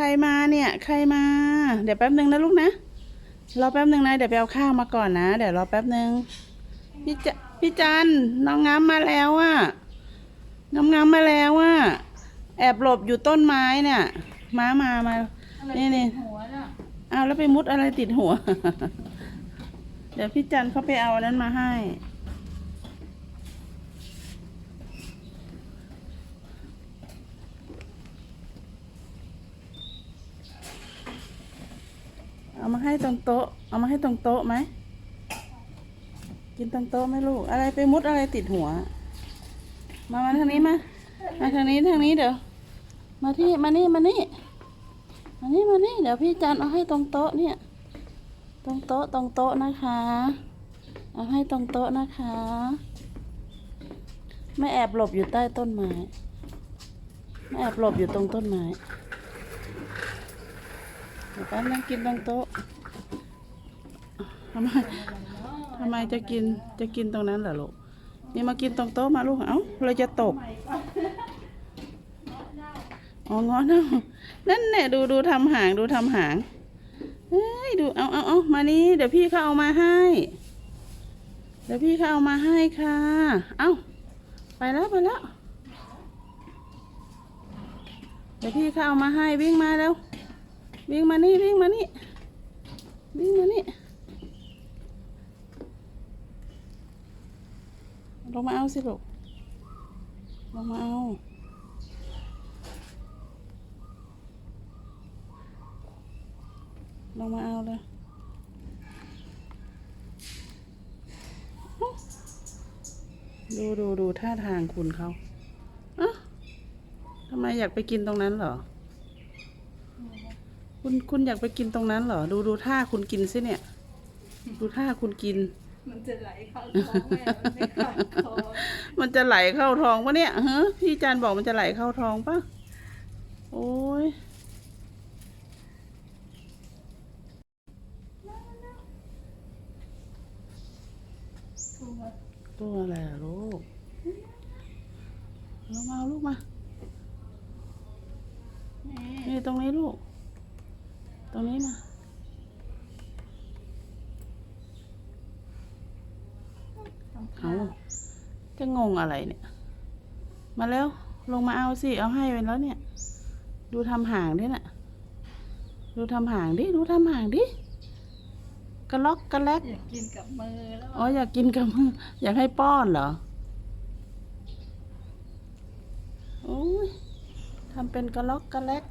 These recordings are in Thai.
ใครมาเนี่ย ใครมา เดี๋ยวแป๊บหนึ่งนะลูกนะรอแป๊บหนึ่งนะเดี๋ยวไปเอาข้าวมาก่อนนะเดี๋ยวรอแป๊บหนึ่งพี่จพี่จันน้องงามมาแล้วอะงามงามมาแล้วอะแอบหลบอยู่ต้นไม้เนี่ยม้ามามานี่นี่หัวน่ะเอาแล้วไปมุดอะไรติดหัว เดี๋ยวพี่จันเขาไปเอานั้นมาให้ เอามาให้ตรงโต๊ะ เอามาให้ตรงโต๊ะไหม กินตรงโต๊ะไหมลูก อะไรไปมุดอะไรติดหัว มามาทางนี้มา มาทางนี้ทางนี้เดี๋ยว มาที่มานี่มานี่มานี่มานี่เดี๋ยวพี่จันเอาให้ตรงโต๊ะเนี่ย ตรงโต๊ะตรงโต๊ะนะคะ เอาให้ตรงโต๊ะนะคะ ไม่แอบหลบอยู่ใต้ต้นไม้ ไม่แอบหลบอยู่ตรงต้นไม้ เดี๋ยวแป๊บนึงกินตรงโต๊ะทำไมทำไมจะกินจะกินตรงนั้นเหรอลูกนี่มากินตรงโต๊ะมาลูกเอ้าเราจะตกอ๋องอเน่านั่นแหละดูดูทำหางดูทำหางเฮ้ยดูเอาเอาเอามานี่เดี๋ยวพี่เขาเอามาให้ เดี๋ยวพี่เขาเอามาให้ค่ะ เอ้าไปแล้วไปแล้วเดี๋ยวพี่เขาเอามาให้วิ่งมาแล้ว วิ่งมานี่วิ่งมานี่วิ่งมานี่ลงมาเอาสิลูกลงมาเอาลงมาเอาเลยดูดูดูท่าทางคุณเขาอะทำไมอยากไปกินตรงนั้นเหรอ คุณคุณอยากไปกินตรงนั้นเหรอ ดูดูท่าคุณกินสิเนี่ย ดูท่าคุณกิน มันจะไหลเข้าท้องแม่มันไม่เข้าท้องมันจะไหลเข้าท้องปะเนี่ยฮะพี่จันบอกมันจะไหลเข้าท้องปะโอ้ยตัวอะไรอะลูกลงมาเอาลูกมา แม่ นี่ตรงนี้ลูก ตรงนี้มา เอาจะงงอะไรเนี่ย มาแล้วลงมาเอาสิ เอาให้ไปแล้วเนี่ย ดูทำหางดิน่ะ ดูทำหางดิ ดูทำหางดิกระล็อกกระแลกอยากกินกับมือแล้วอ๋ออยากกินกับมือ อยากให้ป้อนเหรอโอ้ยทำเป็นกระล็อกกระแลก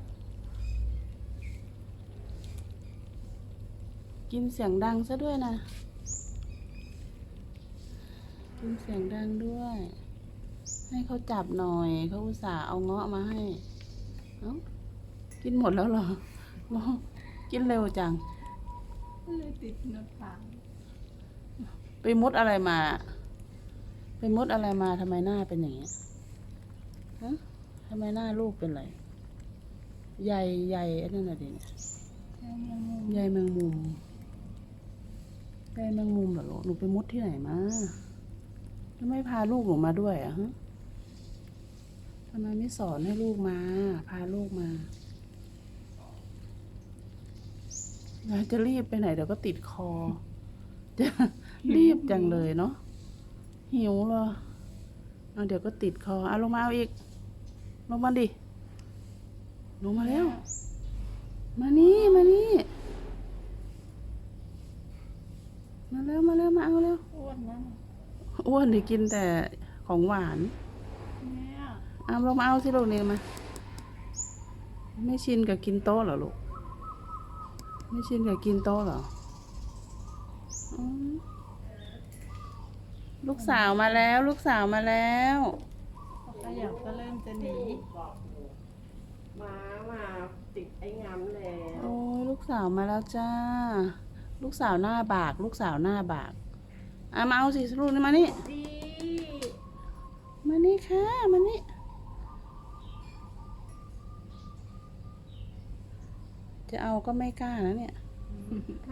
กินเสียงดังซะด้วยนะกิน เสียงดังด้วย ให้เขาจับหน่อยเขาอุตส่าห์เอาเงาะมาให้ เอ้ากินหมดแล้วเหรอเงาะกินเร็วจังเลยติดหน้าผากไปมุดอะไรมา ไปมุดอะไรมาทำไมหน้าเป็นอย่างนี้ยฮะทำไมหน้าลูกเป็นไรใหญ่ใหญ่ไอ้นั่นน่ะดิเนี่ยแค่ยังงงใหญ่แมงมุมใหญ่แมงมุมเหรอลูกหนูไปมุดที่ไหนมา ทำไมพาลูกหนูมาด้วยอะฮะทำไมไม่สอนให้ลูกมา พาลูกมายากจะรีบไปไหนเดี๋ยวก็ติดคอ จะรีบจังเลยเนาะหิวเหรอเอาเดี๋ยวก็ติดคอเอาลงมาเอาอีก ลงมาดิ ลงมาแล้ว มานี่มานี่มาแล้วมาแล้วมาเอาแล้วอ้วนนะ อ้วนที่กินแต่ของหวานแม่เอาลงมาเอาสิลูกนี่มา ไม่ชินกับกินโต๊ะเหรอลูก ไม่ชินกับกินโต๊ะเหรออืมลูกสาวมาแล้ว ลูกสาวมาแล้วขยับก็เริ่มจะหนีมามาติดไอ้งามแล้ว โอ้ยลูกสาวมาแล้วจ้า ลูกสาวหน้าบาก ลูกสาวหน้าบาก อะมาเอาสิลูกนี่มานี่ ดีมานี่ค่ะ มานี่ จะเอาก็ไม่กล้านะเนี่ย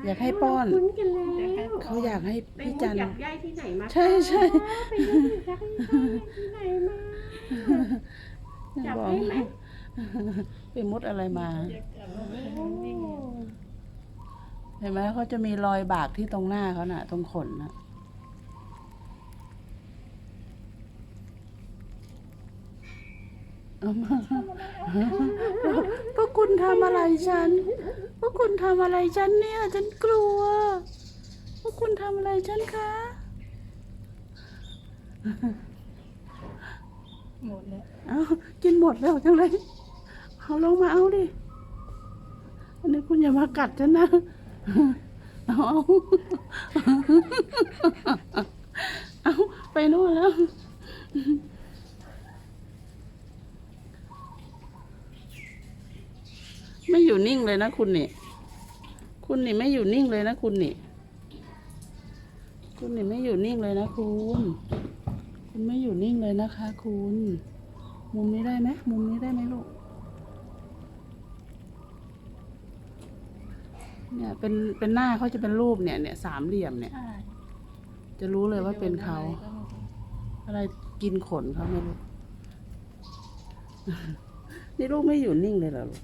อยากให้ป้อน คุ้นกันแล้วเขาอยากให้ไปพี่มุจัดนอยากย้ายที่ไหนมาใช่ใช่ ไปมุดอยากย้ายที่ไหนมาอยากบอกให้ไหม ไปมุดอะไรมาอยากกลับมาเป็นนิ่งเห็นไหมเขาจะมีรอยบากที่ตรงหน้าเขาน่ะ ตรงขนน่ะเอามา พวกคุณทำอะไรฉัน พวกคุณทำอะไรฉันเนี่ย ฉันกลัว พวกคุณทำอะไรฉันคะ หมดแล้ว เอากินหมดแล้วจังเลย เอาลงมาเอาดิ อันนี้คุณอย่ามากัดฉันนะ เอาเอาเอาไปนู่นแล้ว ไม่อยู่นิ่ง เลยนะคุณนี่ คุณนี่ไม่อยู่นิ่งเลยนะคุณนี่ คุณนี่ไม่อยู่นิ่งเลยนะคุณ คุณไม่อยู่นิ่งเลยนะคะ คุณ มุมนี้ได้ไหมมุมนี้ได้ไหมลูก เนี่ยเป็นเป็นหน้าเขาจะเป็นรูปเนี่ยเนี่ยสามเหลี่ยมเนี่ยใช่จะรู้เลยว่าเป็นเขาโยนอะไรก็ไม่รู้อะไรกินขนเขาไม่รู้ นี่ลูกไม่อยู่นิ่งเลยเหรอลูก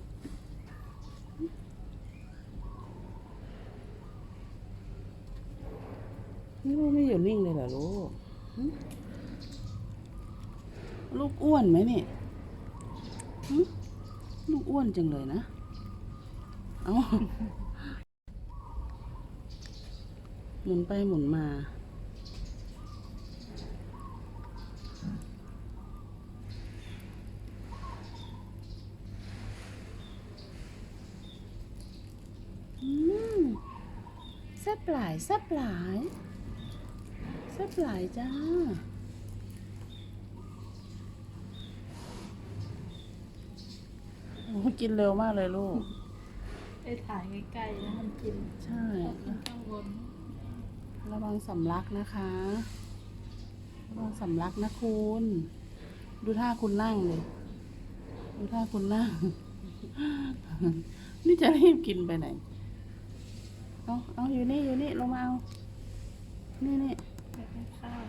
ลูกไม่อยู่นิ่งเลยเหรอลูกหึลูกอ้วนไหมเนี่ยหึลูกอ้วนจังเลยนะ เอาหมุนไปหมุนมา อืมแซ่บหลายแซ่บหลายแซ่บ หลายจ้า โอ้กินเร็วมากเลยลูก ไปถ่ายใกล้ๆแล้วมันกินใช่ กินข้างบน ระวังสำลักนะคะ ระวังสำลักนะคุณ ดูท่าคุณนั่งเลย ดูท่าคุณนั่ง นี่จะรีบกินไปไหน เอาเอาอยู่นี่ อยู่นี่ ลงมาเอา นี่นี่ ไปให้ข้าว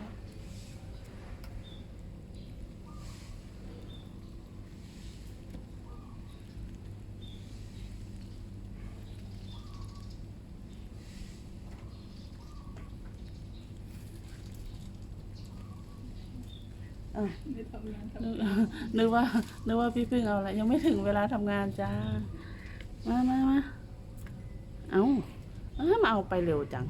ไม่ทำงานทำนึกนึกว่า นึกว่าพี่พึ่งเอาอะไรยังไม่ถึงเวลาทำงานจ้า มามามาเอาเอ้ามาเอาไปเร็วจัง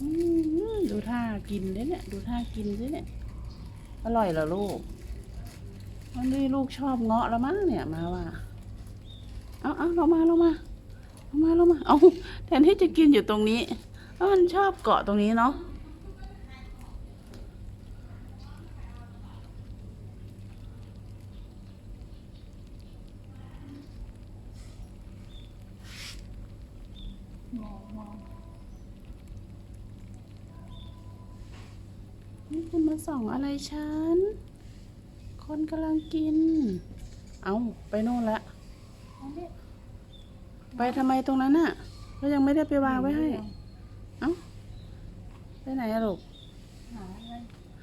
อืมดูท่า กินด้วยเนี่ย ดูท่ากินด้วยเนี่ย อร่อยเหรอลูก วันนี้ลูกชอบเงาะแล้วมั้งเนี่ยมาว่า เอาเอาเรามาเรามาเรามาเรามา เอาแทนที่จะกินอยู่ตรงนี้เอ้ามันชอบเกาะตรงนี้เนาะมองมอง นี่คุณมาส่องอะไรฉัน คนกำลังกิน เอาไปโน่นละเอาเนี่ยไปทำไมตรงนั้นน่ะก็ยังไม่ได้ไปวางไว้ให้ เอ้า ไปไหนอะลูก หาอะไร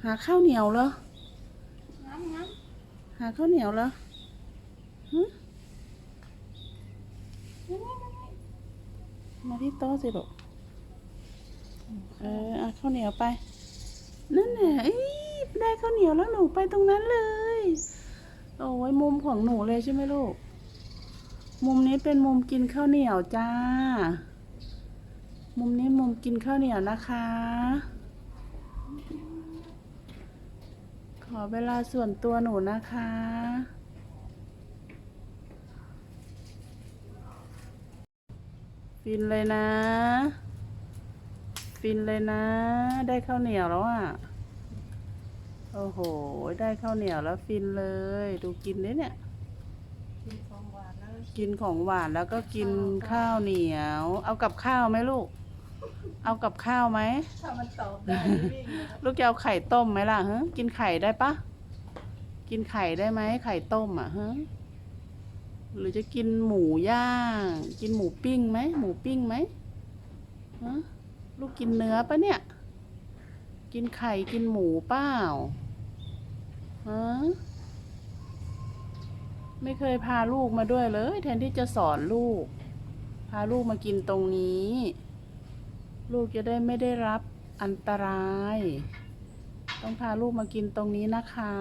หาข้าวเหนียวเหรอน้ำน้หาข้าวเหนียวเหรอหึำมาที่โต๊ะสิลูก เออเอาข้าวเหนียวไป นั่นแหละเอ้ยได้ข้าวเหนียวแล้วหนูไปตรงนั้นเลย โอ้ยมุมของหนูเลยใช่ไหมลูก มุมนี้เป็นมุมกินข้าวเหนียวจ้า มุมนี้มุมกินข้าวเหนียวนะคะ ขอเวลาส่วนตัวหนูนะคะฟินเลยนะ ฟินเลยนะ ได้ข้าวเหนียวแล้วอะ โอ้โห ได้ข้าวเหนียวแล้วฟินเลย ดูกินดิเนี่ย กินของหวานแล้วกินของหวานแล้วก็กินข้าวเหนียว เอากับข้าวไหมลูก เอากับข้าวไหม ถ้ามันตอบได้วิ่งเลยลูกจะเอาไข่ต้มไหมล่ะฮะกินไข่ได้ปะ กินไข่ได้ไหม ไข่ต้มอะฮะหรือจะกินหมูย่าง กินหมูปิ้งไหม หมูปิ้งไหมฮะ ลูกกินเนื้อปะเนี่ย กินไข่กินหมูเปล่าฮะไม่เคยพาลูกมาด้วยเลย แทนที่จะสอนลูก พาลูกมากินตรงนี้ ลูกจะได้ไม่ได้รับอันตราย ต้องพาลูกมากินตรงนี้นะคะ